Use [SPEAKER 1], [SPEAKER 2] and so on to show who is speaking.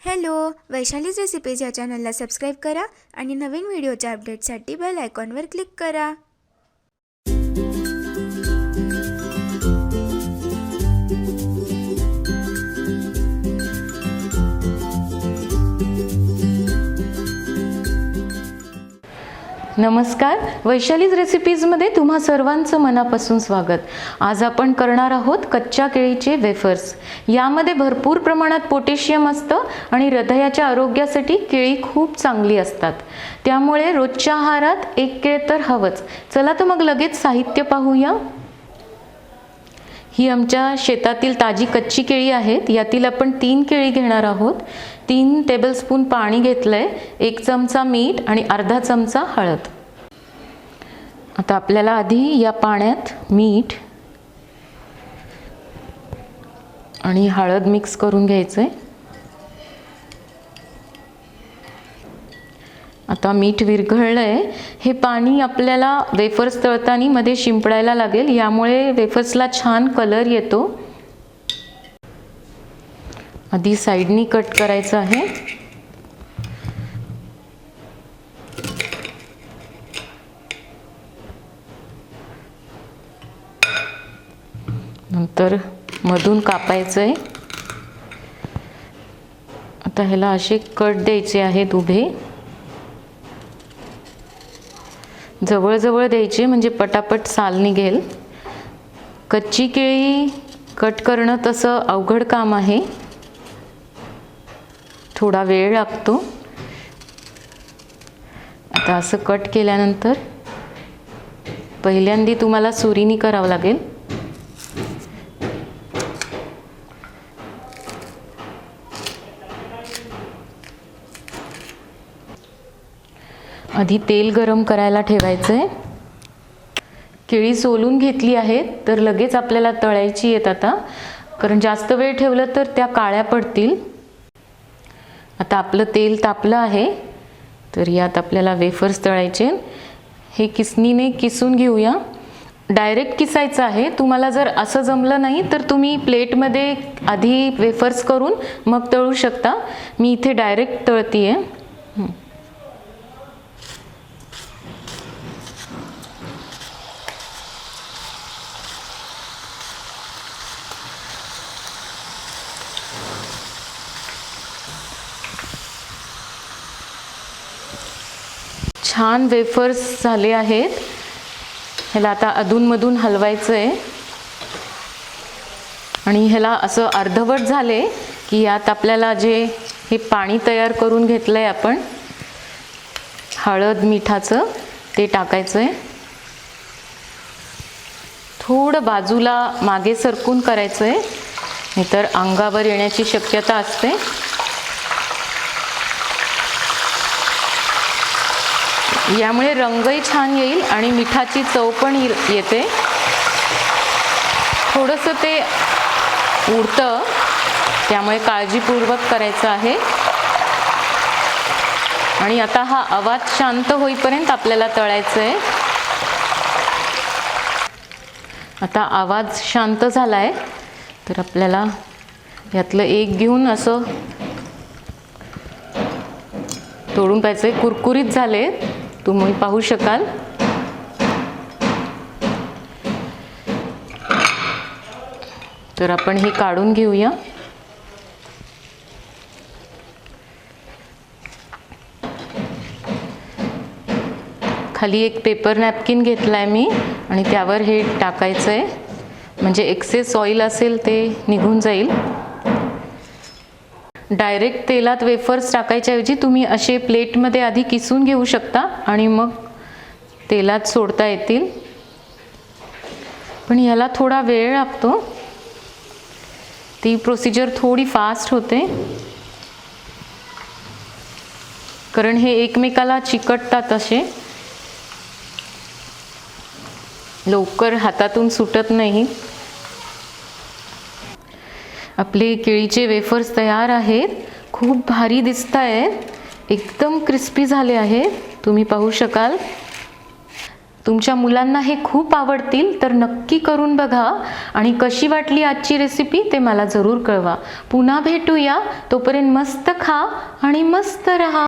[SPEAKER 1] Hello Vaishali's recipes या चॅनलला subscribe करा आणि नवीन व्हिडिओच्या अपडेटसाठी बेल आयकॉनवर क्लिक करा.
[SPEAKER 2] नमस्कार. वैशालीज रेसिपीजमध्ये तुम्हा सर्वांचं मनापासून स्वागत. आज आपण करणार आहोत कच्च्या केळीचे वेफर्स यामध्ये भरपूर प्रमाणात पोटॅशियम असतं आणि हृदयाच्या आरोग्यासाठी केळी खूप चांगली असतात. त्यामुळे रोजच्या आहारात एक केळ तर हवंच. चला तर मग लगेच साहित्य पाहूया. ही आमच्या शेतातील ताजी कच्ची केळी आहेत. यातील आपण तीन केळी घेणार आहोत. तीन टेबलस्पून पाणी घेतलं आहे एक चमचा मीठ आणि अर्धा चमचा हळद. आता आपल्याला आधी या पाण्यात मीठ आणि हळद मिक्स करून घ्यायचं आहे आता मीठ विरघळलं आहे हे पाणी आपल्याला वेफर्स तळताना मध्ये शिंपडायला लागेल यामुळे वेफर्सला छान कलर येतो. आधी साईडनी कट करायचं आहे. नंतर मधून कापायचं आहे आता ह्याला असे कट द्यायचे आहेत उभे. जवळजवळ द्यायचे म्हणजे पटापट साल निघेल कच्ची केळी कट करणं तसं अवघड काम आहे. थोडा वेळ लागतो. आता असं कट केल्यानंतर पहिल्यांदी तुम्हाला सुरीनी करावं लागेल. आधी तेल गरम करायला ठेवायचं आहे केळी सोलून घेतली आहेत तर लगेच आपल्याला तळायची आहेत आता. कारण जास्त वेळ ठेवलं तर त्या काळ्या पडतील. आता आपलं तेल तापलं आहे तर यात आपल्याला वेफर्स तळायचे. हे किसनीने किसून घेऊया. डायरेक्ट किसायचं आहे. तुम्हाला जर असं जमलं नाही तर तुम्ही प्लेटमध्ये आधी वेफर्स करून मग तळू शकता. मी इथे डायरेक्ट तळती आहे छान वेफर्स झाले आहेत. ह्याला आता अधूनमधून हलवायचं आहे आणि ह्याला असं अर्धवट झाले की यात आपल्याला जे हे पाणी तयार करून घेतलं आहे आपण हळद मिठाचं ते टाकायचं आहे थोडं बाजूला मागे सरकून करायचं आहे नाहीतर अंगावर येण्याची शक्यता असते. यामुळे रंगही छान येईल आणि मिठाची चव पण ये- येते. थोडंसं ते उडतं त्यामुळे काळजीपूर्वक करायचं आहे. आणि आता हा आवाज शांत होईपर्यंत आपल्याला तळायचं आहे आता आवाज शांत झाला आहे तर आपल्याला यातलं एक घेऊन असं तोडून पाहिजे कुरकुरीत झाले तुम्ही पाहू शकाल. तर आपण हे काढून घेऊया. खाली एक पेपर नॅपकिन घेतला आहे मी आणि त्यावर हे टाकायचं आहे म्हणजे एक्सेस ऑइल असेल ते निघून जाईल. डायरेक्ट तेलात वेफर्स टाकायच्याऐवजी तुम्ही असे प्लेटमध्ये आधी किसून घेऊ शकता आणि मग तेलात सोडता येतील. पण ह्याला थोडा वेळ लागतो. ती प्रोसिजर थोडी फास्ट होते. कारण हे एकमेकाला चिकटतात असे. लवकर हातातून सुटत नाही. आपले केळीचे वेफर्स तयार आहेत. खूप भारी दिसत आहेत एकदम क्रिस्पी झाले आहेत तुम्ही पाहू शकाल. तुमच्या मुलांना हे खूप आवडतील तर नक्की करून बघा. आणि कशी वाटली आजची रेसिपी ते मला जरूर कळवा. पुन्हा भेटूया. तोपर्यंत मस्त खा आणि मस्त रहा.